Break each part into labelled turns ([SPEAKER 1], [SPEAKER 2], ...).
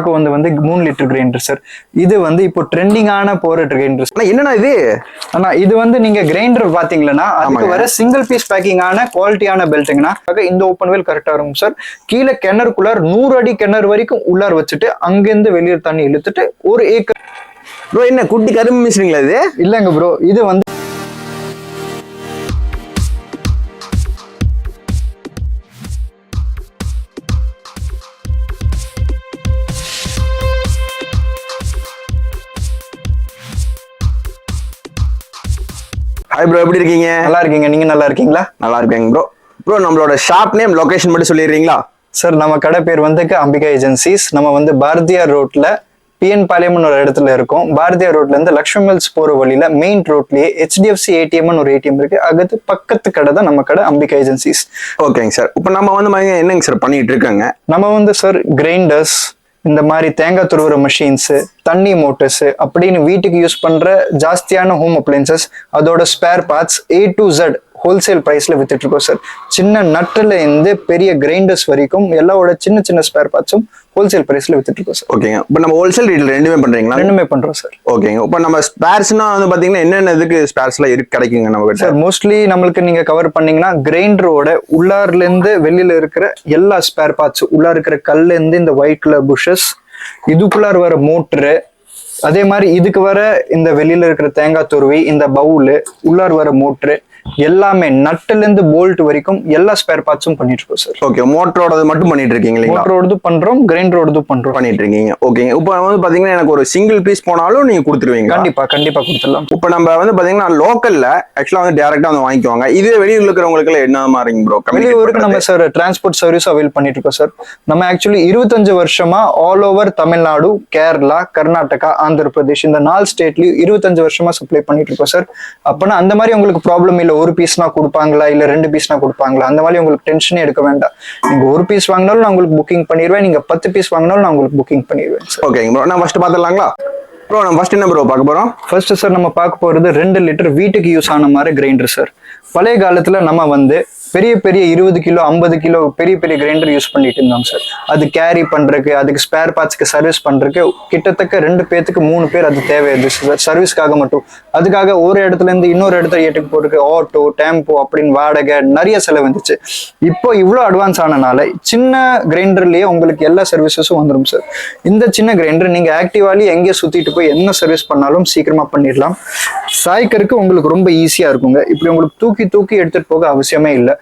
[SPEAKER 1] இப்போ வந்து வந்து மூணு லிட்டர் கிரைண்டர் சார் இது வந்து இப்போ ட்ரெண்டிங்கான போற கிரைண்டர்
[SPEAKER 2] என்னண்ணா இது?
[SPEAKER 1] ஆனா இது வந்து நீங்க கிரைண்டர் பாத்தீங்கன்னா அதுக்கு. வர சிங்கிள் பீஸ் பேக்கிங்கான குவாலிட்டியான பெல்ட்டுங்கண்ணா இந்த ஓப்பன் வேல் கரெக்டா இருக்கும் சார் கீழே கிணறுக்குள்ளார் நூறு அடி கிணறு வரைக்கும் உள்ளார் வச்சுட்டு அங்கிருந்து வெளியே தண்ணி இழுத்துட்டு ஒரு ஏக்கர்
[SPEAKER 2] ப்ரோ என்ன குட்டி கரும்பு மிஷினுங்களா இது?
[SPEAKER 1] இல்லைங்க ப்ரோ இது வந்து
[SPEAKER 2] ஹாய் ப்ரோ எப்படி இருக்கீங்க?
[SPEAKER 1] நல்லா இருக்கீங்க. நீங்க நல்லா இருக்கீங்களா?
[SPEAKER 2] நல்லா இருக்கேங்க ப்ரோ ப்ரோ நம்மளோட ஷாப் நேம் லொகேஷன் மட்டும் சொல்லிடுறீங்களா?
[SPEAKER 1] சார் நம்ம கடை பேர் வந்து அம்பிகா ஏஜென்சிஸ் நம்ம வந்து பாரதியார் ரோட்ல பிஎன் பாளையம்னு ஒரு இடத்துல இருக்கோம். பாரதியார் ரோட்ல இருந்து லக்ஷ்மி மில்ஸ் போற வழியில மெயின் ரோட்லயே ஹெச்டிஎஃப்சி ஏடிஎம்னு ஒரு ஏடிஎம் இருக்கு. அகத்து பக்கத்து கடை தான் நம்ம கடை அம்பிகா ஏஜென்சிஸ்
[SPEAKER 2] ஓகேங்க சார் இப்போ நம்ம வந்து என்னங்க சார் பண்ணிட்டு இருக்காங்க?
[SPEAKER 1] நம்ம வந்து சார் கிரைண்டர்ஸ் இந்த மாதிரி தேங்காய் துருவுற மிஷின்ஸ் தண்ணி மோட்டர்ஸ் அப்படின்னு வீட்டுக்கு யூஸ் பண்ற ஜாஸ்தியான ஹோம் அப்ளைன்சஸ் அதோட spare parts A to Z wholesale பிரைஸ்ல வித்துட்டு இருக்கோம் சார் சின்ன நட்டுல இருந்து பெரிய கிரைண்டர்ஸ் வரைக்கும் எல்லாவோட சின்ன சின்ன ஸ்பேர் பார்ட்ஸும் ஹோல்சேல் பிரைஸ்ல வித்துட்டு இருக்கோம் சார்
[SPEAKER 2] ஓகேங்க இப்போ நம்ம ஹோல்சேல் ரேட்ல ரெண்டுமே பண்றீங்களா?
[SPEAKER 1] ரெண்டுமே பண்றோம் சார்
[SPEAKER 2] ஓகேங்க இப்போ நம்ம ஸ்பேர்ஸ்னா வந்து பாத்தீங்கன்னா என்னென்ன இதுக்கு ஸ்பேர்ஸ்லாம் இருக்கு கிடைக்குங்க நம்ம கிட்ட?
[SPEAKER 1] சார் மோஸ்ட்லி நம்மளுக்கு நீங்க கவர் பண்ணீங்கன்னா கிரைண்டரோட உள்ளார்ல இருந்து வெளியில இருக்கிற எல்லா ஸ்பேர் பார்ட்ஸ் உள்ளார இருக்கிற கல்ல இருந்து இந்த ஒயிட் கலர் புஷஸ் இதுக்குள்ளார வர மோட்ரு அதே மாதிரி இதுக்கு வர இந்த வெளியில இருக்கிற தேங்காய் துருவி இந்த பவுலு உள்ளார் வர மோட்ரு எல்லாமே நட்டுல இருந்து போல்ட் வரைக்கும் எல்லா ஸ்பேர் பார்ட்ஸும் பண்ணிட்டு இருக்கோம் சார்
[SPEAKER 2] ஓகே மோட்டரோடது மட்டும் பண்ணிட்டு இருக்கீங்க இல்லைங்களா?
[SPEAKER 1] மோட்டரோடது பண்றோம் கிரைண்டரோடது பண்றோம்.
[SPEAKER 2] பண்ணிட்டு இருக்கீங்க ஓகேங்க இப்போ வந்து பாத்தீங்கன்னா எனக்கு ஒரு சிங்கிள் பீஸ் போனாலும் நீங்க கொடுத்துருவீங்க
[SPEAKER 1] கண்டிப்பா கண்டிப்பா கொடுத்துடலாம்.
[SPEAKER 2] இப்போ நம்ம வந்து பாத்தீங்கன்னா லோக்கல்ல ஆக்சுவலா வந்து டேரக்டா வந்து வாங்கிக்குவாங்க. இதே வெளியூர்ல இருக்கிறவங்களுக்கு என்ன மாதிரிங்க ப்ரோ
[SPEAKER 1] வெளியூருக்கு நம்ம சார் டிரான்ஸ்போர்ட் சர்வீஸ் அவைல் பண்ணிட்டு இருக்கோம் சார் நம்ம ஆக்சுவலி இருபத்தஞ்சு வருஷமா ஆல் ஓவர் தமிழ்நாடு கேரளா கர்நாடகா ஆந்திர பிரதேஷ் இந்த நாலு ஸ்டேட்லயும் இருபத்தஞ்சு வருஷமா சப்ளை பண்ணிட்டு இருக்கோம் சார் அப்பனா அந்த மாதிரி உங்களுக்கு ப்ராப்ளம் இல்ல ஒரு பீஸ்னா கொடுப்பாங்களா? இல்ல ரெண்டு பீஸ்னா கொடுப்பாங்களா? அந்த மாதிரி உங்களுக்கு டென்ஷனே எடுக்க வேண்டாம். நீங்க ஒரு பீஸ் வாங்கினாலும் நான் உங்களுக்கு புக்கிங் பண்ணிடுவேன். நீங்க பத்து பீஸ் வாங்கினாலும் நான் உங்களுக்கு புக்கிங் பண்ணிடுவேன்
[SPEAKER 2] ஓகேங்க ப்ரோ நான் ஃபர்ஸ்ட் பாத்துடலாங்களா? ப்ரோ நம்ம ஃபர்ஸ்ட் என்ன ப்ரோ பார்க்க போறோம்?
[SPEAKER 1] ஃபர்ஸ்ட் சார் நம்ம பார்க்க போறது ரெண்டு லிட்டர் வீட்டுக்கு யூஸ் ஆன மாதிரி கிரைண்டர் சார் பழைய காலத்துல நம்ம வந்து பெரிய பெரிய இருபது கிலோ ஐம்பது கிலோ பெரிய பெரிய கிரைண்டர் யூஸ் பண்ணிட்டு இருந்தோம் சார் அது கேரி பண்றதுக்கு அதுக்கு ஸ்பேர் பார்ட்ஸ்க்கு சர்வீஸ் பண்றதுக்கு கிட்டத்தட்ட ரெண்டு பேத்துக்கு மூணு பேர் அது தேவையாது சார் சர்வீஸ்க்காக மட்டும். அதுக்காக ஒரு இடத்துல இருந்து இன்னொரு இடத்துல ஏட்டுக்கு போறதுக்கு ஆட்டோ டெம்போ அப்படின்னு வாடகை நிறைய செலவு வந்துச்சு. இப்போ இவ்வளோ அட்வான்ஸ் ஆனனால சின்ன கிரைண்டர்லயே உங்களுக்கு எல்லா சர்வீசஸும் வந்துடும் சார் இந்த சின்ன கிரைண்டர் நீங்க ஆக்டிவாலி எங்கே சுத்திட்டு போய் என்ன சர்வீஸ் பண்ணாலும் சீக்கிரமா பண்ணிடலாம். சாய்க்கருக்கு உங்களுக்கு ரொம்ப ஈஸியா இருக்குங்க. இப்படி உங்களுக்கு தூக்கி தூக்கி எடுத்துட்டு போக அவசியமே இல்லை.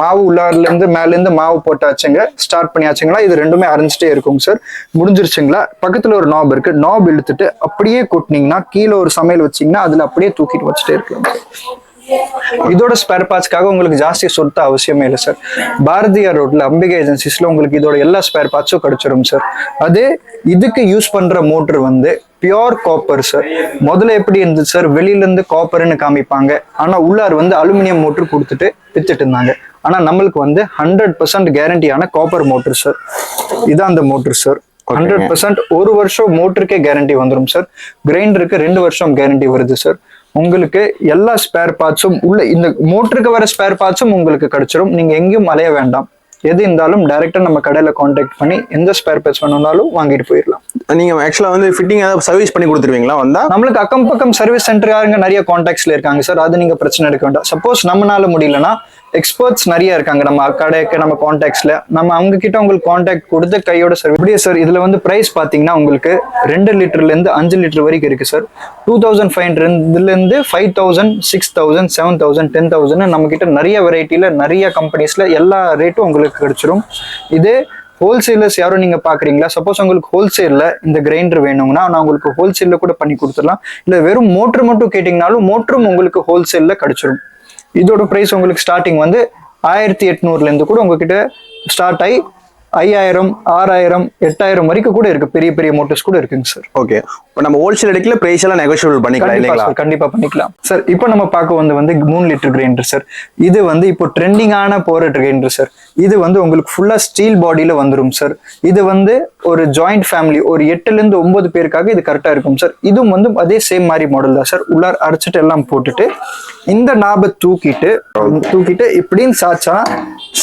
[SPEAKER 1] மாவு உள்ளார்ல இருந்து மேல இருந்து மாவு போட்டாச்சுங்க ஸ்டார்ட் பண்ணியாச்சுங்களா? இது ரெண்டுமே அரைஞ்சிட்டே இருக்குங்க சார் முடிஞ்சிருச்சுங்களா? பக்கத்துல ஒரு நாப் இருக்கு. நாப் இழுத்துட்டு அப்படியே கொட்டினீங்கன்னா கீழே ஒரு சமையல் வச்சீங்கன்னா அதுல அப்படியே தூக்கிட்டு வச்சுட்டே இருக்கலாம். இதோட ஸ்பேர் பார்ட்ஸ்க்காக உங்களுக்கு ஜாஸ்தி சொத்த அவசியமே இல்லை சார் பாரதியார் ரோட்ல அம்பிகை ஏஜென்சிஸ்ல உங்களுக்கு இதோட எல்லா ஸ்பேர் பார்ட்ஸும் கிடைச்சிரும் சார் அதே இதுக்கு யூஸ் பண்ற மோட்டர் வந்து பியோர் காப்பர் சார் முதல்ல எப்படி இருந்துச்சு சார் வெளியில இருந்து காப்பர்னு காமிப்பாங்க. ஆனா உள்ளார் வந்து அலுமினியம் மோட்டர் கொடுத்துட்டு வித்துட்டு இருந்தாங்க. ஆனா நம்மளுக்கு வந்து ஹண்ட்ரட் பர்சன்ட் கேரண்டியான காப்பர் மோட்டர் சார் இதான் அந்த மோட்டர் சார் ஹண்ட்ரட் பர்சன்ட் ஒரு வருஷம் மோட்டருக்கே கேரண்டி வந்துடும் சார் கிரைண்டருக்கு ரெண்டு வருஷம் கேரண்டி வருது சார் உங்களுக்கு எல்லா ஸ்பேர் பார்ட்ஸும் உள்ள இந்த மோட்டருக்கு வர ஸ்பேர் பார்ட்ஸும் உங்களுக்கு கிடைச்சிடும் நீங்க எங்கேயும் அலைய வேண்டாம். எது இருந்தாலும் டைரக்டா நம்ம கடையில காண்டாக்ட் பண்ணி எந்த ஸ்பேர் பார்ட்ஸ் வேணும்னாலும் வாங்கிட்டு போயிடலாம்.
[SPEAKER 2] நீங்க ஆக்சுவலா வந்து ஃபிட்டிங் ஏதாவது சர்வீஸ் பண்ணி கொடுத்துருவீங்களா வந்தா?
[SPEAKER 1] நம்மளுக்கு அக்கம் பக்கம் சர்வீஸ் சென்டருக்காரங்க நிறைய காண்டாக்ட்ஸ்ல இருக்காங்க சார் அது நீங்க பிரச்சனை எடுக்க வேண்டாம். சப்போஸ் நம்மனால முடியலன்னா எக்ஸ்பர்ட்ஸ் நிறைய இருக்காங்க. நம்ம கடைக்கு நம்ம காண்டாக்ட்ஸ்ல நம்ம அவங்க கிட்ட உங்களுக்கு காண்டாக்ட் கொடுத்து கையோட சர்வீஸ் இப்படியே சார் இதுல வந்து பிரைஸ் பாத்தீங்கன்னா உங்களுக்கு ரெண்டு லிட்டர்ல இருந்து அஞ்சு லிட்டர் வரைக்கும் இருக்கு சார் டூ தௌசண்ட் ஃபைவ் ஹண்ட்ரட்ல இருந்து five thousand six thousand seven thousand ten thousand நம்ம கிட்ட நிறைய வெரைட்டில நிறைய கம்பெனிஸ்ல எல்லா ரேட்டும் உங்களுக்கு கிடைச்சிரும் இதே ஹோல்சேலர்ஸ் யாரும் நீங்க பாக்குறீங்களா? சப்போஸ் உங்களுக்கு ஹோல்சேல்ல இந்த கிரைண்டர் வேணும்னா நான் உங்களுக்கு ஹோல்சேல்ல கூட பண்ணி கொடுத்துடலாம். இல்ல வெறும் மோட்டர் மட்டும் கேட்டீங்கனாலும் மோட்டரும் உங்களுக்கு ஹோல்சேல்ல கிடைச்சிரும். இதோட பிரைஸ் உங்களுக்கு ஸ்டார்டிங் வந்து ஆயிரத்தி எட்நூறுல இருந்து கூட உங்ககிட்ட ஸ்டார்ட் ஆகி ஐயாயிரம் ஆறாயிரம் எட்டாயிரம் வரைக்கும் கூட இருக்கு. பெரிய பெரிய மோட்டர்ஸ் கூட இருக்குங்க சார்
[SPEAKER 2] ஓகே இப்போ நம்ம ஹோல்சேல் எடுக்கல பிரைஸ் எல்லாம் நெகோஷியபிள் பண்ணிக்கலாம் இல்லைங்களா?
[SPEAKER 1] கண்டிப்பா பண்ணிக்கலாம். சார் இப்போ நம்ம பார்க்க வந்து வந்து மூணு லிட்டர் கிரைண்டர் சார் இது வந்து இப்போ ட்ரெண்டிங்கான போற கிரைண்டர் சார் இது வந்து உங்களுக்கு ஃபுல்லா ஸ்டீல் பாடியில வந்துரும் சார் இது வந்து ஒரு ஜாயிண்ட் ஃபேமிலி ஒரு எட்டுல இருந்து ஒன்பது பேருக்காக இது கரெக்டா இருக்கும் சார் இதுவும் வந்து அதே சேம் மாதிரி மாடல் தான் சார் உள்ளார் அரைச்சிட்டு எல்லாம் போட்டுட்டு இந்த நாபை தூக்கிட்டு தூக்கிட்டு இப்படின்னு சாச்சா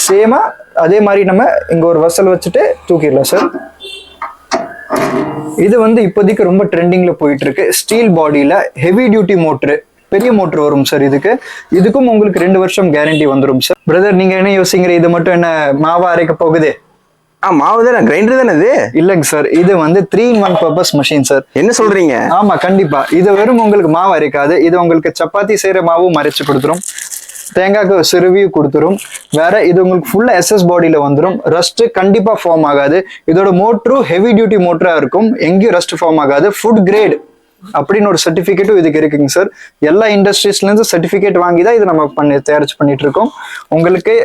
[SPEAKER 1] சேமா அதே மாதிரி நம்ம இங்க ஒரு வசல் வச்சுட்டு தூக்கிடலாம் சார் இது வந்து இப்போதைக்கு ரொம்ப ட்ரெண்டிங்ல போயிட்டு இருக்கு ஸ்டீல் பாடியில ஹெவி டியூட்டி மோட்ரு பெரிய மோட்ரு வரும் சார் இதுக்கு. இதுக்கும் உங்களுக்கு ரெண்டு வருஷம் கேரண்டி வந்துரும் சார் பிரதர் நீங்க என்ன யோசிக்கிற இது மட்டும் என்ன மாவா அரைக்க போகுது?
[SPEAKER 2] ஆ மாவு தானே? கிரைண்டர் தானே இது?
[SPEAKER 1] இல்லைங்க சார் இது வந்து three one purpose machine sir.
[SPEAKER 2] என்ன சொல்றீங்க?
[SPEAKER 1] ஆமா கண்டிப்பா. இது வெறும் உங்களுக்கு மாவு அரைக்காது. இது உங்களுக்கு சப்பாத்தி செய்யற மாவும் அரைச்சு கொடுத்துரும். தேங்காய்க்கு சிறுவியும் கொடுத்துரும். வேற இது உங்களுக்கு ஃபுல்லா எஸ்எஸ் பாடியில வந்துரும். ரஸ்ட் கண்டிப்பா ஃபார்ம் ஆகாது. இதோட மோட்டரும் ஹெவி டியூட்டி மோட்டரா இருக்கும். எங்கேயும் ரஸ்ட் ஃபார்ம் ஆகாது. ஃபுட் கிரேட் அப்படின்னு ஒரு சர்டிபிகேட்டும் இதுக்கு இருக்குங்க சார். எல்லா இண்டஸ்ட்ரீஸ்ல இருந்து சர்டிபிகேட் வாங்கி தான் இதை நம்ம பண்ணி தயாரிச்சு பண்ணிட்டு இருக்கோம். உங்களுக்கு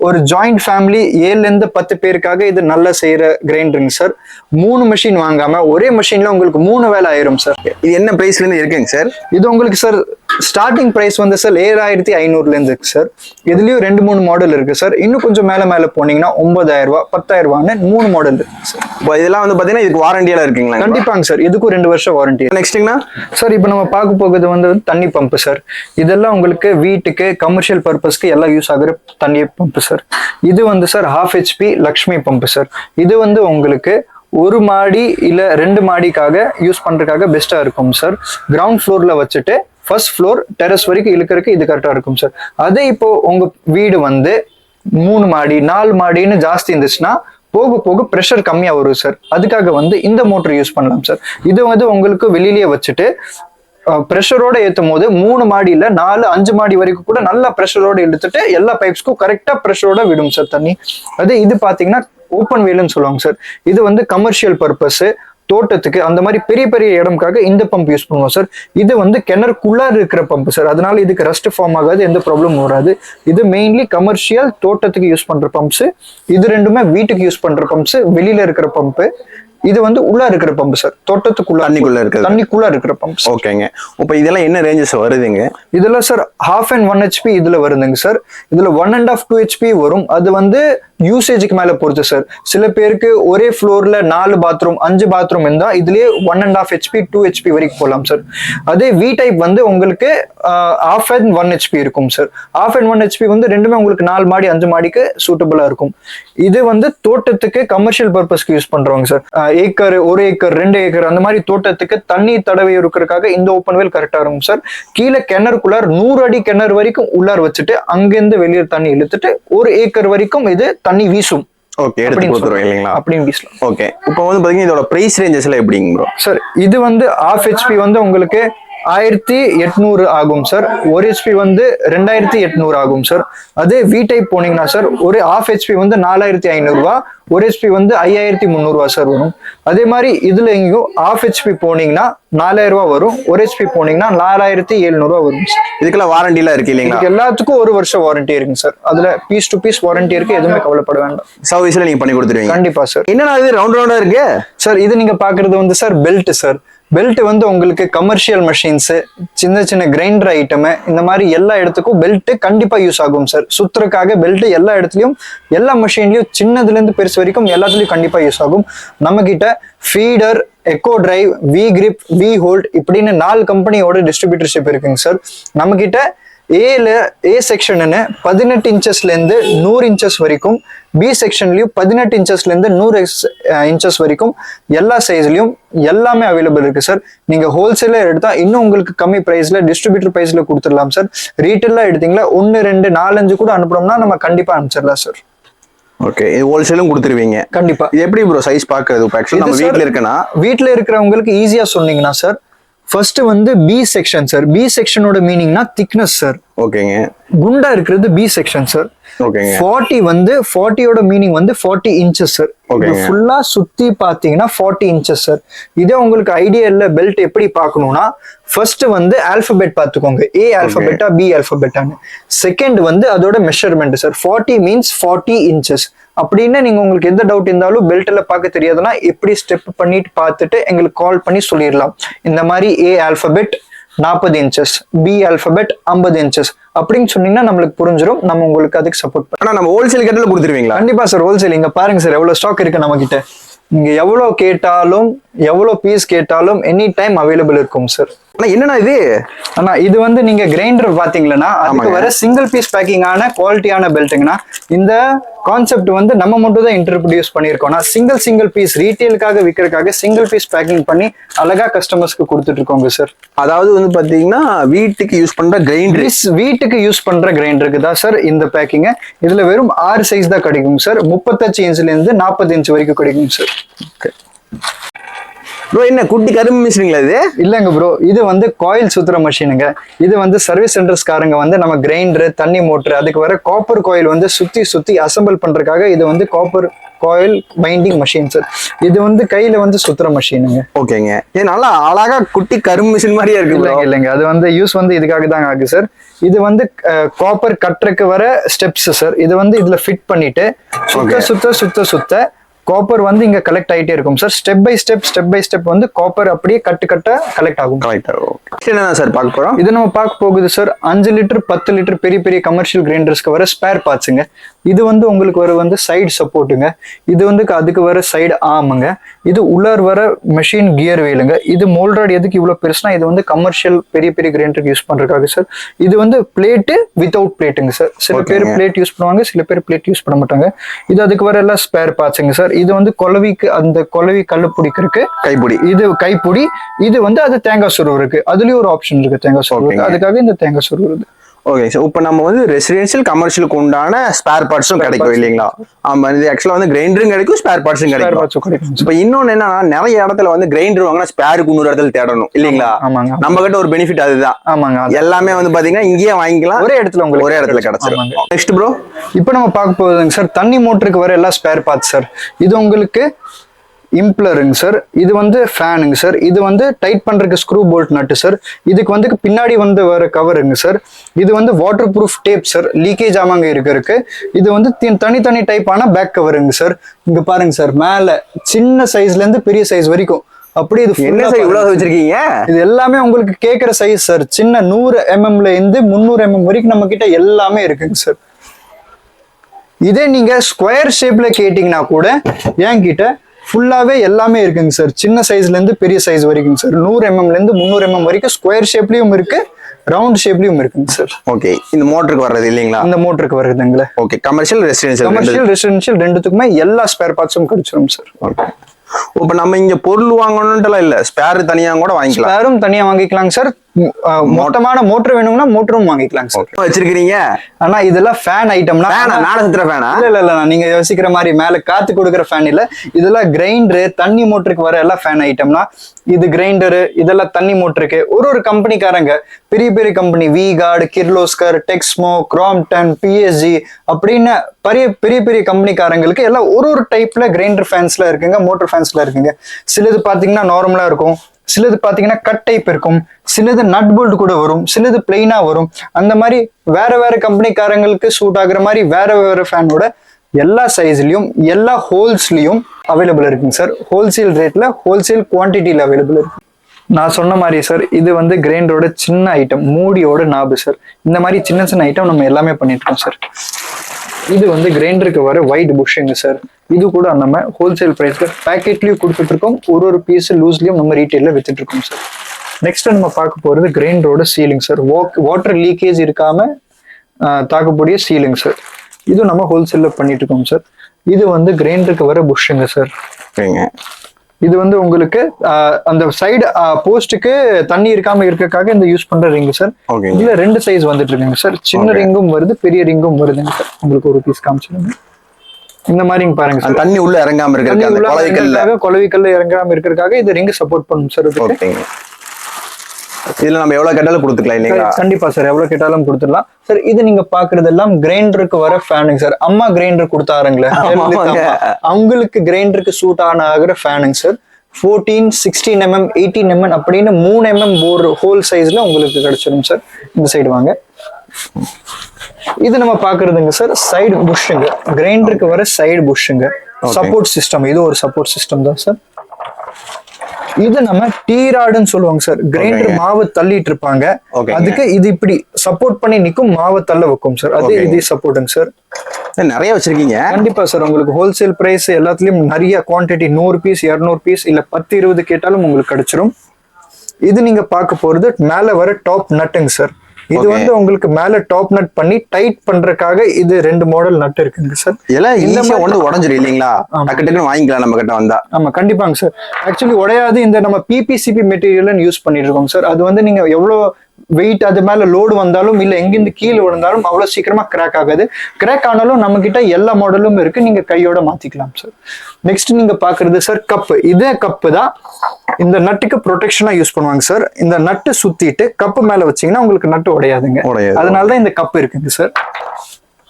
[SPEAKER 1] ஒரு ஜாயிண்ட் ஃபேமிலி ஏழுல இருந்து பத்து பேருக்காக இது நல்லா செய்யற கிரைண்டருங்க சார் மூணு மிஷின் வாங்காம ஒரே மிஷின்ல உங்களுக்கு மூணு வேலை ஆயிரும் சார்
[SPEAKER 2] இது என்ன பிரைஸ்ல இருந்து இருக்குங்க சார்
[SPEAKER 1] இது உங்களுக்கு சார் ஸ்டார்டிங் பிரைஸ் வந்து சார் ஏழாயிரத்தி ஐநூறுல இருந்து இருக்கு சார் இதுலயும் ரெண்டு மூணு மாடல் இருக்கு சார் இன்னும் கொஞ்சம் மேல மேல போனீங்கன்னா பத்தாயிரம் ரூபான்னு மூணு மாடல் இருக்கு சார்
[SPEAKER 2] இப்போ இதெல்லாம் வந்து பாத்தீங்கன்னா இதுக்கு வாரண்டியெல்லாம் இருக்குங்களா
[SPEAKER 1] கண்டிப்பாங்க சார் இதுக்கும் ரெண்டு வருஷம் வாரண்டி
[SPEAKER 2] நெக்ஸ்ட்டுங்கண்ணா
[SPEAKER 1] சார் இப்போ நம்ம பார்க்க போகிறது வந்து தண்ணி பம்பு சார் இதெல்லாம் உங்களுக்கு வீட்டுக்கு கமர்ஷியல் பர்பஸ்க்கு எல்லாம் யூஸ் ஆகுற தண்ணி பம்பு சார் இது வந்து sir half HP Lakshmi pump sir இது வந்து உங்களுக்கு ஒரு மாடி இல்ல ரெண்டு மாடிக்காக யூஸ் பண்றதுக்காக பெஸ்டா இருக்கும் சார் கிரவுண்ட் ஃப்ளோர்ல வச்சுட்டு ஃபர்ஸ்ட் ஃப்ளோர் டெரஸ் வரைக்கும் இழுக்கிறதுக்கு இது கரெக்டாக இருக்கும் சார் அதே இப்போ உங்க வீடு வந்து மூணு மாடி நாலு மாடின்னு ஜாஸ்தி இருந்துச்சுன்னா போக போக ப்ரெஷர் கம்மியாக வரும் சார் அதுக்காக வந்து இந்த மோட்டர் யூஸ் பண்ணலாம் சார் இது வந்து உங்களுக்கு வெளியிலேயே வச்சுட்டு ப்ரெஷரோட ஏற்றும் போது மூணு மாடியில் நாலு அஞ்சு மாடி வரைக்கும் கூட நல்லா ப்ரெஷரோட இழுத்துட்டு எல்லா பைப்ஸ்க்கும் கரெக்டாக ப்ரெஷரோட விடும் சார் தண்ணி. அது இது பார்த்தீங்கன்னா ஓப்பன் வேலுன்னு சொல்லுவாங்க சார் இது வந்து கமர்ஷியல் பர்பஸ் தோட்டத்துக்கு அந்த மாதிரி பெரிய பெரிய இடம்காக இந்த பம்ப் யூஸ் பண்ணுவோம் சார் இது வந்து கிணறுக்குள்ளார இருக்கிற பம்ப் சார் அதனால இதுக்கு ரஸ்ட் ஃபார்ம் ஆகாது எந்த ப்ராப்ளமும் வராது. இது மெயின்லி கமர்ஷியல் தோட்டத்துக்கு யூஸ் பண்ற பம்ப்ஸ் இது ரெண்டுமே வீட்டுக்கு யூஸ் பண்ற பம்ப்ஸ் வெளியில இருக்கிற பம்ப் இது வந்து உள்ள இருக்கிற பம்ப் சார் தோட்டத்துக்குள்ள
[SPEAKER 2] தண்ணிக்குள்ள இருக்கிறது.
[SPEAKER 1] தண்ணிக்குள்ள இருக்கிற பம்ப்
[SPEAKER 2] ஓகேங்க. இப்போ இதெல்லாம் என்ன ரேஞ்சஸ் வருதுங்க?
[SPEAKER 1] இதுல sir half and one HP இதுல வருதுங்க சார் இதுல one and half two HP வரும். அது வந்து யூசேஜுக்கு மேல பொறுத்து சார் சில பேருக்கு ஒரே ஃப்ளோர்ல நாலு பாத்ரூம் அஞ்சு பாத்ரூம் இருந்தா இதுலயே one and half HP two HP வரைக்கும் போகலாம் சார் அதே வி டைப் வந்து உங்களுக்கு ஆஃப் அண்ட் ஒன் ஹெச்பி இருக்கும் sir half and one HP வந்து ரெண்டுமே உங்களுக்கு நாலு மாடி அஞ்சு மாடிக்கு சூட்டபிளா இருக்கும். இது வந்து தோட்டத்துக்கு கமர்ஷியல் பர்பஸ்க்கு யூஸ் பண்றவங்க சார் ஏக்கர் ஒரு ஏக்கர் ரெண்டு ஏக்கர் அந்த மாதிரி தோட்டத்துக்கு தண்ணி தடவை இருக்கிறதுக்காக இந்த ஓப்பன் வேல் கரெக்டா இருக்கும் சார் கீழே கிணறுக்குள்ளார் நூறு அடி கிணறு வரைக்கும் உள்ளார் வச்சுட்டு அங்கிருந்து வெளியே தண்ணி இழுத்துட்டு ஒரு ஏக்கர் வரைக்கும் இது தண்ணி வீசும்
[SPEAKER 2] ஓகே எடுத்து கொடுத்துருவோம். இல்லைங்களா?
[SPEAKER 1] அப்படின்னு வீசலாம்.
[SPEAKER 2] ஓகே இப்போ வந்து பாத்தீங்கன்னா இதோட பிரைஸ் ரேஞ்சஸ் எல்லாம் எப்படிங்க ப்ரோ
[SPEAKER 1] சார் இது வந்து ஆஃப் ஹெச்பி வந்து உங்களுக்கு ஆயிரத்தி எட்நூறு ஆகும் சார் ஒரு ஹெச்பி வந்து ரெண்டாயிரத்தி எட்நூறு ஆகும் சார் அதே வி டைப் போனீங்கன்னா சார் ஒரு ஆஃப் ஹெச்பி வந்து நாலாயிரத்தி ஐநூறுரூவா ஒரு ஹெச்பி வந்து ஐயாயிரத்தி முந்நூறுவா சார் வரும். அதே மாதிரி இதுல எங்கேயும் ஆஃப் ஹெச்பி போனீங்கன்னா நாலாயிரம் ரூபா வரும். ஒரு ஹெச்பி போனீங்கன்னா நாலாயிரத்தி எழுநூறுவா வரும் சார்
[SPEAKER 2] இதுக்கெல்லாம் வாரண்டிலாம் இருக்கு இல்லைங்களா?
[SPEAKER 1] எல்லாத்துக்கும் ஒரு வருஷம் வாரண்டி இருக்குங்க சார் அதுல பீஸ் டு பீஸ் வாரண்டி இருக்கு. எதுவுமே கவலைப்பட வேண்டாம்.
[SPEAKER 2] சர்வீஸ்ல நீங்க பண்ணி கொடுத்துருவீங்க.
[SPEAKER 1] கண்டிப்பா சார்
[SPEAKER 2] என்னடா இது ரவுண்ட் ரவுண்டா இருக்கு?
[SPEAKER 1] சார் இது நீங்க பாக்குறது வந்து சார் பெல்ட் சார் பெல்ட் வந்து உங்களுக்கு கமர்ஷியல் மிஷின்ஸு சின்ன சின்ன கிரைண்டர் ஐட்டமு இந்த மாதிரி எல்லா இடத்துக்கும் பெல்ட்டு கண்டிப்பாக யூஸ் ஆகும் சார் சுத்துறதுக்காக பெல்ட்டு எல்லா இடத்துலையும் எல்லா மிஷின்லையும் சின்னதுலேருந்து பெருசு வரைக்கும் எல்லாத்துலேயும் கண்டிப்பாக யூஸ் ஆகும். நம்மக்கிட்ட Feeder Eco Drive V Grip V Hold இப்படின்னு நாலு கம்பெனியோட டிஸ்ட்ரிபியூட்டர்ஷிப் இருக்குங்க சார் நம்மக்கிட்ட ஏல ஏ செக்ஷன்னு பதினெட்டு இன்ச்சஸ்ல இருந்து நூறு இன்ச்சஸ் வரைக்கும். பி செக்ஷன்லயும் பதினெட்டு இன்ச்சஸ்ல இருந்து நூறு இன்ச்சஸ் வரைக்கும் எல்லா சைஸ்லயும் எல்லாமே அவைலபிள் இருக்கு சார் நீங்க ஹோல்சேலர் எடுத்தா இன்னும் உங்களுக்கு கம்மி பிரைஸ்ல டிஸ்ட்ரிபியூட்டர் பிரைஸ்ல கொடுத்துடலாம் சார் ரீட்டெயிலா எடுத்தீங்களா ஒன்னு ரெண்டு நாலஞ்சு கூட அனுப்புறோம்னா நம்ம கண்டிப்பா அனுப்பிச்சிடலாம் சார்
[SPEAKER 2] ஓகே இது ஹோல்சேலும் கொடுத்துருவீங்க.
[SPEAKER 1] கண்டிப்பா.
[SPEAKER 2] எப்படி ப்ரோ சைஸ் பாக்குறது? நம்ம வீட்ல இருக்கனா
[SPEAKER 1] வீட்ல இருக்கிறவங்களுக்கு ஈஸியா சொன்னீங்கன்னா சார் ஃபர்ஸ்ட் வந்து பி செக்ஷன் சார் பி செக்ஷனோட மீனிங்னா திக்னஸ் சார்
[SPEAKER 2] ஓகேங்க
[SPEAKER 1] குண்டா இருக்கிறது பி செக்ஷன் சார் ஃபார்ட்டி வந்து ஃபார்ட்டியோட மீனிங் வந்து ஃபார்ட்டி இன்ச்சஸ் சார். ஃபுல்லா சுத்தி பாத்தீங்கன்னா ஃபார்ட்டி இன்ச்சஸ் சார் இதே உங்களுக்கு ஐடியா இல்ல பெல்ட் எப்படி பார்க்கணும்னா ஃபர்ஸ்ட் வந்து ஆல்பபெட் பார்த்துக்கோங்க. ஏ ஆல்பபெட்டா பி ஆல்பபெட்டான்னு செகண்ட் வந்து அதோட measurement sir forty means forty inches அப்படின்னு நீங்க உங்களுக்கு எந்த டவுட் இருந்தாலும் பெல்ட்ல பார்க்க தெரியாதுன்னா எப்படி ஸ்டெப் பண்ணிட்டு பார்த்துட்டு எங்களுக்கு கால் பண்ணி சொல்லிடலாம். இந்த மாதிரி ஏ ஆல்பபெட் நாற்பது இன்ச்சஸ் பி ஆல்பபெட் ஐம்பது இன்ச்சஸ் அப்படின்னு சொன்னீங்கன்னா நம்மளுக்கு புரிஞ்சிடும் நம்ம உங்களுக்கு அதுக்கு சப்போர்ட்
[SPEAKER 2] ஆனா நம்ம ஹோல்சேல் கட்டில கொடுத்துருவீங்களா?
[SPEAKER 1] கண்டிப்பா சார் ஹோல்சேல் இங்க பாருங்க சார் எவ்வளவு ஸ்டாக் இருக்கு நம்ம கிட்ட நீங்க எவ்வளவு கேட்டாலும் எவ்வளவு பீஸ் கேட்டாலும் எனி டைம் அவைலபிள் இருக்கும் சார்
[SPEAKER 2] ஆனா என்னண்ணா இது?
[SPEAKER 1] ஆனா இது வந்து நீங்க கிரைண்டர் பாத்தீங்களன்னா அதுக்கு. வர சிங்கிள் பீஸ் பேக்கிங்கான குவாலிட்டியான பெல்ட்டுங்கண்ணா இந்த கான்செப்ட் வந்து நம்ம மட்டும் தான் இன்ட்ரடியூஸ் பண்ணியிருக்கோம்னா சிங்கிள் சிங்கிள் பீஸ் ரீட்டெயிலுக்காக விற்கிறதுக்காக சிங்கிள் பீஸ் பேக்கிங் பண்ணி அழகா கஸ்டமர்ஸ்க்கு கொடுத்துட்டு இருக்கோங்க சார்
[SPEAKER 2] அதாவது வந்து பாத்தீங்கன்னா வீட்டுக்கு யூஸ் பண்ற கிரைண்டர்
[SPEAKER 1] வீட்டுக்கு யூஸ் பண்ற கிரைண்டருக்கு தான் சார் இந்த பேக்கிங் இதுல வெறும் ஆறு சைஸ் தான் கிடைக்கும் சார் முப்பத்தஞ்சு இன்ச்ல இருந்து நாற்பது இன்ச் வரைக்கும் கிடைக்கும் சார்
[SPEAKER 2] ப்ரோ என்ன குட்டி கரும்பு மிஷினுங்களா இது?
[SPEAKER 1] இல்லைங்க ப்ரோ இது வந்து காயில் சுத்துற மிஷினுங்க இது வந்து சர்வீஸ் சென்டர்ஸ்காரங்க வந்து நம்ம கிரைண்டர் தண்ணி மோட்டர் அதுக்கு வர காப்பர் காயில் வந்து சுத்தி சுத்தி அசெம்பிள் பண்றதுக்காக இது வந்து copper coil binding machine sir இது வந்து கையில வந்து சுத்துற மஷினுங்க
[SPEAKER 2] ஓகேங்க. ஏ நல்லா அழகா குட்டி கரும்பு மிஷின் மாதிரியே இருக்கு.
[SPEAKER 1] இல்லைங்க இல்லைங்க. அது வந்து யூஸ் வந்து இதுக்காக தான் ஆகுது சார் இது வந்து காப்பர் கட்டுறதுக்கு வர ஸ்டெப்ஸ் சார் இது வந்து இதுல ஃபிட் பண்ணிட்டு சுத்த. சுத்த சுத்த சுத்த காப்பர் வந்து இங்க கலெக்ட் ஆயிட்டே இருக்கும். Sir step by step step by step வந்து காப்பர் அப்படியே கட்டு கட்ட கலெக்ட் ஆகும்.
[SPEAKER 2] கரெக்டா என்ன சார் பார்க்க போறோம்?
[SPEAKER 1] இது நம்ம பார்க்க போகுது சார் அஞ்சு லிட்டர் பத்து லிட்டர் பெரிய பெரிய கமர்ஷியல் கிரைண்டர்ஸ்க்கு வர ஸ்பேர் பார்ட்ஸுங்க இது வந்து உங்களுக்கு வர வந்து சைடு சப்போர்ட்டுங்க இது வந்து அதுக்கு வர சைடு ஆமுங்க இது உள்ளார் வர மெஷின் கியர் வேலுங்க இது மோல்ராட் எதுக்கு இவ்வளவு பெருசுனா இது வந்து கமர்ஷியல் பெரிய பெரிய கிரைண்டருக்கு யூஸ் பண்றதுக்காக சார் இது வந்து பிளேட்டு வித்தவுட் பிளேட்டுங்க சார் சில பேர். பிளேட் யூஸ் பண்ணுவாங்க சில பேர் பிளேட் யூஸ் பண்ண மாட்டாங்க. இது அதுக்கு வர எல்லாம் ஸ்பேர் பார்ட்ஸுங்க சார் இது வந்து கொலவிக்கு அந்த கொலவி கல்லு பிடிக்கிறதுக்கு
[SPEAKER 2] கைப்பிடி.
[SPEAKER 1] இது கைப்புடி. இது வந்து அது தேங்காய் சுருவு இருக்கு அதுலயும் ஒரு ஆப்ஷன் இருக்கு தேங்காய் சுருவு. அதுக்காக இந்த தேங்காய் சுருவு
[SPEAKER 2] ஓகே சார் இப்போ நம்ம வந்து ரெசிடென்ஷியல் கமர்ஷியலுக்கு உண்டான ஸ்பேர் பார்ட்ஸும் கிடைக்கும் இல்லைங்களா? ஆமா இது ஆக்சுவலா வந்து கிரைண்டரும் கிடைக்கும் ஸ்பேர் பார்ட்ஸும் கிடைக்கும். இப்போ இன்னொன்னு என்னன்னா நிறைய இடத்துல வந்து கிரைண்டர் வாங்கினா ஸ்பேருக்கு இன்னொரு இடத்துல தேடணும் இல்லைங்களா? நம்ம கிட்ட ஒரு பெனிஃபிட் அதுதான்.
[SPEAKER 1] ஆமாங்க
[SPEAKER 2] எல்லாமே வந்து பாத்தீங்கன்னா இங்கேயே வாங்கிக்கலாம்.
[SPEAKER 1] ஒரே இடத்துல உங்களுக்கு
[SPEAKER 2] ஒரே இடத்துல கிடைச்சிரும்.
[SPEAKER 1] ஆமாங்க.
[SPEAKER 2] நெக்ஸ்ட் ப்ரோ
[SPEAKER 1] இப்போ நம்ம பார்க்க போகுதுங்க சார் தண்ணி மோட்டருக்கு வர எல்லா ஸ்பேர் பார்ட்ஸ் சார் இது உங்களுக்கு இம்ப்ளருங்க சார். இது வந்து ஃபேனுங்க சார். இது வந்து டைட் பண்றதுக்கு ஸ்க்ரூ போல்ட் நட்டு சார். இதுக்கு வந்து பின்னாடி வந்து வர கவருங்க சார். இது வந்து water proof tape sir. Leakage ஆமாங்க இருக்கு இருக்கு இது வந்து தனித்தனி டைப்பான பேக் கவருங்க சார். இங்க பாருங்க சார். மேல சின்ன சைஸ்ல இருந்து பெரிய சைஸ் வரைக்கும். அப்படியே இது
[SPEAKER 2] என்ன சார் இவ்வளவு. வச்சிருக்கீங்க?
[SPEAKER 1] இது எல்லாமே உங்களுக்கு கேட்குற சைஸ் சார். சின்ன நூறு எம்எம்ல இருந்து முந்நூறு எம்எம் வரைக்கும் நம்ம கிட்ட எல்லாமே இருக்குங்க சார். இதே நீங்க ஸ்கொயர் ஷேப்ல கேட்டிங்கன்னா கூட என்கிட்ட ஃபுல்லாவே எல்லாமே இருக்குங்க சார் சின்ன சைஸ்ல இருந்து பெரிய சைஸ் வரைக்கும் சார் நூறு எம்எம்ல இருந்து முந்நூறு எம்எம் வரைக்கும் ஸ்கொயர் ஷேப்லயும் இருக்கு ரவுண்ட் ஷேப்லயும் இருக்குங்க சார்
[SPEAKER 2] ஓகே இந்த மோட்டருக்கு வர்றது இல்லைங்களா?
[SPEAKER 1] அந்த மோட்டருக்கு வருதுங்களே.
[SPEAKER 2] Okay commercial residential
[SPEAKER 1] commercial residential ரெண்டுத்துக்குமே எல்லா ஸ்பேர் பார்ட்ஸும் கிடைச்சிரும் சார்
[SPEAKER 2] ஓகே இப்போ நம்ம இங்க பொருள் வாங்கணும்ட்டுலாம் இல்ல. ஸ்பேர் தனியா கூட வாங்கிக்கலாம்.
[SPEAKER 1] ஸ்பேரும் தனியா வாங்கிக்கலாங்க சார் மொத்தமான மோட்டர் வேணும்னா மோட்டரும் வாங்கிக்கலாங்க சார்
[SPEAKER 2] வச்சிருக்கீங்க
[SPEAKER 1] ஆனா இதெல்லாம் ஃபேன் ஐட்டம்னா
[SPEAKER 2] ஃபேனா மேல சுத்துற ஃபேனா
[SPEAKER 1] இல்ல இல்ல இல்ல நீங்க யோசிக்கிற மாதிரி மேல காத்து கொடுக்குற ஃபேன் இல்ல. இதெல்லாம் கிரைண்டரு தண்ணி மோட்டருக்கு வர எல்லாம் ஃபேன் ஐட்டம்னா இது கிரைண்டரு இதெல்லாம் தண்ணி மோட்டருக்கு ஒரு ஒரு கம்பெனிக்காரங்க பெரிய பெரிய company V Guard Kirloskar Texmo Crompton PSG அப்படின்னு பெரிய பெரிய பெரிய கம்பெனிக்காரங்களுக்கு எல்லாம் ஒரு ஒரு டைப்ல கிரைண்டர் ஃபேன்ஸ்ல இருக்குங்க மோட்டர் ஃபேன்ஸ்ல இருக்குங்க. சிலது பாத்தீங்கன்னா நார்மலா இருக்கும். சிலது பார்த்தீங்கன்னா கட் டைப் இருக்கும். சிலது நட் போல்ட் கூட வரும். சிலது பிளெயினாக வரும். அந்த மாதிரி வேற வேற கம்பெனிக்காரங்களுக்கு சூட் ஆகுற மாதிரி வேற வேற ஃபேனோட எல்லா சைஸ்லையும் எல்லா ஹோல்ஸ்லையும் அவைலபிள் இருக்குங்க சார் ஹோல்சேல் ரேட்டில் ஹோல்சேல் குவான்டிட்டியில் அவைலபிள் இருக்கு. நான் சொன்ன மாதிரி சார் இது வந்து கிரைண்டரோட சின்ன ஐட்டம் மூடியோட நாபு சார் இந்த மாதிரி சின்ன சின்ன ஐட்டம் நம்ம எல்லாமே பண்ணிட்டு இருக்கோம் சார் இது வந்து கிரைண்டருக்கு வர ஒயிட் புஷ்ஷுங்க சார் இது கூட நம்ம ஹோல்சேல் ப்ரைஸ்ல பேக்கெட்லயும் கொடுத்துட்டு இருக்கோம். ஒரு ஒரு பீஸ் லூஸ்லயும் நம்ம ரீட்டைல வித்துட்டு இருக்கோம் சார் நெக்ஸ்ட் நம்ம பார்க்க போறது கிரைண்டரோட சீலிங் சார் வாட்டர் லீக்கேஜ் இருக்காம தாக்கக்கூடிய சீலிங் சார் இது நம்ம ஹோல்சேல்ல பண்ணிட்டு இருக்கோம் சார் இது வந்து கிரைண்டருக்கு வர புஷ்ஷுங்க சார்
[SPEAKER 2] ஓகேங்க
[SPEAKER 1] இது வந்து உங்களுக்கு அந்த சைடு போஸ்ட்டுக்கு தண்ணி இருக்காம இருக்கக்காக இந்த யூஸ் பண்ற ரிங் சார் இதுல ரெண்டு சைஸ் வந்துட்டு இருக்குங்க சார் சின்ன. ரிங்கும் வருது பெரிய ரிங்கும் வருதுங்க சார் உங்களுக்கு ஒரு பீஸ் காமிச்சிருங்க. இந்த மாதிரி பாருங்க சார்
[SPEAKER 2] தண்ணி உள்ள இறங்காம
[SPEAKER 1] தண்ணி
[SPEAKER 2] இருக்கிறது அந்த
[SPEAKER 1] உள்ள
[SPEAKER 2] குழவைக்கல்ல
[SPEAKER 1] இறங்குறதுக்காக, குளவிக்கல்ல இறங்காம இருக்கிறதுக்காக இது ரிங் சப்போர்ட் பண்ணும் சார்
[SPEAKER 2] இதுல நம்ம எவ்வளவு கேட்டாலும் கொடுத்துக்கலாம் இல்லைங்களா?
[SPEAKER 1] கண்டிப்பா சார் எவ்வளவு கேட்டாலும் கொடுத்துடலாம். சார் இது நீங்க பாக்குறது எல்லாம் கிரைண்டருக்கு வர ஃபேனுங்க சார் அம்மா கிரைண்டர் கொடுத்தாருங்களே. அவங்களுக்கு கிரைண்டருக்கு சூட் ஆன ஆகிற ஃபேனுங்க sir fourteen sixteen MM eighteen MM அப்படின்னு மூணு எம்எம் போர் ஹோல் சைஸ்ல உங்களுக்கு கிடைச்சிடும் சார் இந்த சைடு வாங்க. இது நம்ம பாக்குறதுங்க சார் சைடு புஷ்ஷுங்க கிரைண்டருக்கு வர சைடு புஷ்ஷுங்க. சப்போர்ட் சிஸ்டம் இது ஒரு சப்போர்ட் சிஸ்டம் தான் சார் இது நம்ம டீராடுன்னு சொல்லுவாங்க சார். கிரைண்டர். மாவு தள்ளிட்டு இருப்பாங்க. அதுக்கு இது இப்படி சப்போர்ட் பண்ணி நிக்கும் மாவை தள்ள வைக்கும் சார். அது. இது சப்போர்ட்டுங்க சார்.
[SPEAKER 2] நிறைய வச்சிருக்கீங்க.
[SPEAKER 1] கண்டிப்பா சார். உங்களுக்கு ஹோல்சேல் பிரைஸ் எல்லாத்துலயும் நிறைய குவாண்டிட்டி நூறு பீஸ் இரநூறு பீஸ் இல்ல பத்து இருபது கேட்டாலும் உங்களுக்கு கிடைச்சிரும். இது நீங்க பார்க்க போறது மேல வர டாப் நட்டுங்க சார். இது. வந்து உங்களுக்கு மேல டாப் நட் பண்ணி டைட் பண்றதுக்காக இது ரெண்டு மாடல் நட் இருக்குங்க சார்
[SPEAKER 2] இதெல்லாம்
[SPEAKER 1] இந்த மாதிரி-
[SPEAKER 2] ஒன்று உடஞ்சிரும் இல்லைங்களா? டக்கு டக்குன்னு வாங்கிக்கலாம் நம்ம கிட்ட வந்தா.
[SPEAKER 1] ஆமா கண்டிப்பாங்க சார் ஆக்சுவலி உடையாது இந்த நம்ம பிபிசிபி மெட்டீரியல் யூஸ் பண்ணிட்டு இருக்கோம் சார் அது வந்து நீங்க எவ்வளவு வெயிட் அது மேல லோடு வந்தாலும் இல்ல எங்கிருந்து கீழே விழுந்தாலும் அவ்வளவு சீக்கிரமா கிராக் ஆகாது. கிராக் ஆனாலும் நம்ம கிட்ட எல்லா மாடலும் இருக்கு. நீங்க கையோட மாத்திக்கலாம் சார் நெக்ஸ்ட் நீங்க பாக்குறது சார் கப்பு இதே கப்பு தான் இந்த நட்டுக்கு ப்ரொடெக்ஷனா யூஸ் பண்ணுவாங்க சார் இந்த நட்டு சுத்திட்டு கப்பு மேல வச்சீங்கன்னா உங்களுக்கு நட்டு உடையாதுங்க.
[SPEAKER 2] உடையாது.
[SPEAKER 1] அதனால தான் இந்த கப்பு இருக்குங்க சார்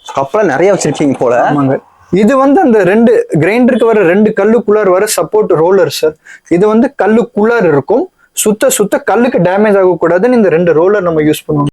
[SPEAKER 2] கப்பெல்லாம் நிறைய வச்சிருக்கீங்க போல.
[SPEAKER 1] ஆமாங்க. இது வந்து அந்த ரெண்டு கிரைண்டருக்கு வர ரெண்டு கல்லுக்குள்ளார் வர சப்போர்ட் ரோலர் சார் இது வந்து கல்லுக்குள்ளார் இருக்கும். சுத்த சுத்த கல்லுக்கு டேமேஜ் ஆகக்கூடாதுன்னு இந்த ரெண்டு ரோலர் நம்ம யூஸ் பண்ணுவோம்.